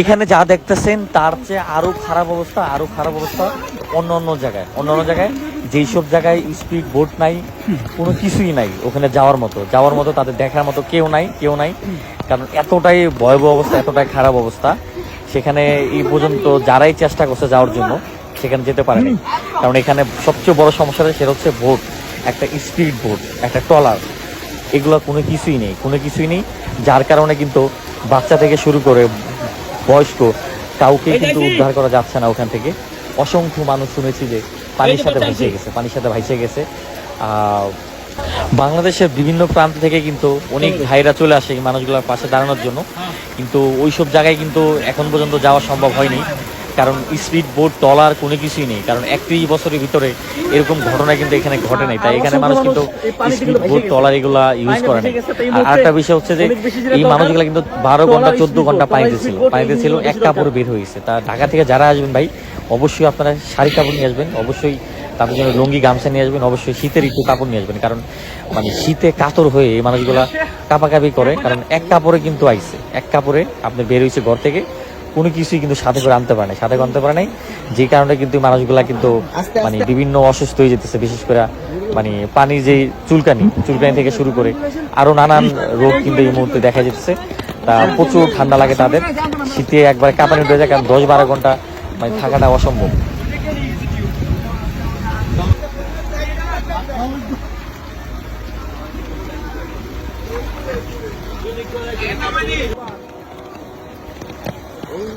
এখানে যা দেখতেছেন, তার চেয়ে আরও খারাপ অবস্থা, আরও খারাপ অবস্থা অন্য অন্য জায়গায়। অন্য অন্য জায়গায় যেই সব জায়গায় স্পিড বোট নাই, কোনো কিছুই নাই ওখানে যাওয়ার মতো। যাওয়ার মতো তাদের দেখার মতো কেউ নাই কেউ নাই। কারণ এতটাই ভয়াবহ অবস্থা, এতটাই খারাপ অবস্থা। সেখানে এই পর্যন্ত যারাই চেষ্টা করছে যাওয়ার জন্য, সেখানে যেতে পারেনি। কারণ এখানে সবচেয়ে বড় সমস্যাটা সেটা হচ্ছে বোট একটা স্পিড বোট একটা ট্রলার। এগুলো কোনো কিছুই নেই, কোনো কিছুই নেই। যার কারণে কিন্তু বাচ্চা থেকে শুরু করে বয়স্ক কাউকে কিন্তু উদ্ধার করা যাচ্ছে না ওখান থেকে। অসংখ্য মানুষ শুনেছি যে পানির সাথে ভাইসে গেছে পানির সাথে ভাসিয়ে গেছে। বাংলাদেশের বিভিন্ন প্রান্ত থেকে কিন্তু অনেক ভাইরা চলে আসে এই মানুষগুলোর পাশে দাঁড়ানোর জন্য। কিন্তু ওইসব জায়গায় কিন্তু এখন পর্যন্ত যাওয়া সম্ভব হয়নি। কারণ স্পিড বোট টলার কোনো কিছুই নেই। কারণ একত্রিশ বছরের ভিতরে এরকম ঘটনা কিন্তু এখানে ঘটে নাই। তাই এখানে মানুষ কিন্তু স্পিড বোট টলার এগুলা ইউজ করে নাই। আর আরেকটা বিষয় হচ্ছে যে এই মানুষগুলো কিন্তু বারো ঘণ্টা চোদ্দ ঘণ্টা পানিতে ছিল পানিতে ছিল এক কাপড় বের হয়েছে তা ঢাকা থেকে যারা আসবেন ভাই অবশ্যই আপনারা শাড়ি কাপড় নিয়ে আসবেন অবশ্যই তাদের জন্য লুঙ্গি গামছা নিয়ে আসবেন অবশ্যই শীতের একটু কাপড় নিয়ে আসবেন। কারণ মানে শীতে কাতর হয়ে এই মানুষগুলা কাপাকাপি করে। কারণ এক কাপড়ে কিন্তু আইছে। এক কাপড়ে আপনি বের হয়েছে ঘর থেকে কোনো কিছুই কিন্তু সাথে করে আনতে পারে নাই। সাথে আনতে পারে নাই যে কারণে কিন্তু মানুষগুলা কিন্তু মানে বিভিন্ন অসুস্থ হয়ে যেতেছে বিশেষ করে মানে পানির যে চুলকানি চুলকানি থেকে শুরু করে আরও নানান রোগ কিন্তু এই মুহূর্তে দেখা যেতেছে তা প্রচুর ঠান্ডা লাগে তাদের। শীতে একবার কাঁপানি উঠে যায় কারণ দশ বারো ঘণ্টা মানে থাকাটা অসম্ভব। আসসালামু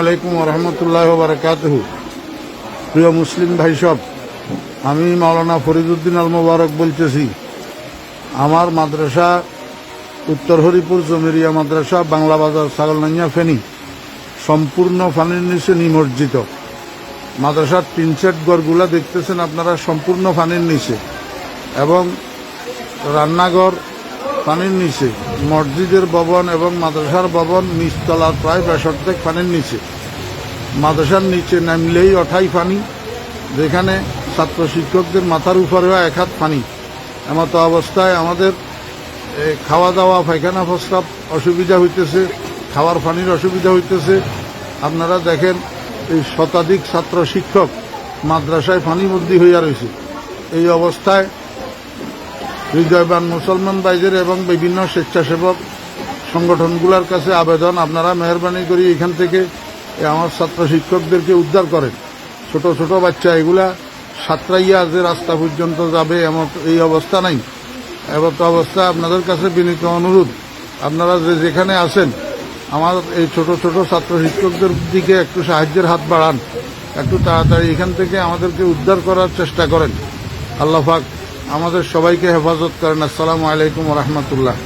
আলাইকুম রহমতুল্লাহ বারকাতহু। প্রিয় মুসলিম ভাই সব, আমি মাওলানা ফরিদুদ্দিন আল মোবারক বলতেছি, আমার মাদ্রাসা উত্তর হরিপুর, জমিরিয়া মাদ্রাসা, বাংলা বাজার, ছাগলনাইয়া, ফেনী। সম্পূর্ণ ফানির নিচে নিমজ্জিত। মাদ্রাসার তিন সেট ঘরগুলা দেখতেছেন আপনারা, সম্পূর্ণ ফানির নিচে। এবং রান্নাঘর পানির নিচে। মসজিদের ভবন এবং মাদ্রাসার ভবন নিচতলার প্রায় বেসর্ধেক পানির নিচে। মাদ্রাসার নিচে নামলেই অঠাই পানি যেখানে ছাত্র শিক্ষকদের মাথার উপরেও এক হাত পানি এমতো অবস্থায় আমাদের খাওয়া দাওয়া পায়খানা প্রস্তাব অসুবিধা হইতেছে, খাওয়ার পানির অসুবিধা হইতেছে। আপনারা দেখেন, এই শতাধিক ছাত্র শিক্ষক মাদ্রাসায় পানিবন্দী হইয়া রয়েছে এই অবস্থায় হৃদয়বান মুসলমান ভাইদের এবং বিভিন্ন স্বেচ্ছাসেবক সংগঠনগুলোর কাছে আবেদন, আপনারা মেহরবানি করি এখান থেকে আমার ছাত্র শিক্ষকদেরকে উদ্ধার করেন। ছোট ছোট বাচ্চা এগুলা সাতরাইয়া যে রাস্তা পর্যন্ত যাবে এমন এই অবস্থা নাই। এমত অবস্থা আপনাদের কাছে বিনীত অনুরোধ। আপনারা যে যেখানে আছেন, আমার এই ছোট ছোট ছাত্র শিক্ষকদের দিকে একটু সাহায্যের হাত বাড়ান। একটু তাড়াতাড়ি এখান থেকে আমাদেরকে উদ্ধার করার চেষ্টা করেন। আল্লাহ পাক আমাদের সবাইকে হেফাজত করেন। আসসালামু আলাইকুম রহমতুল্লাহ।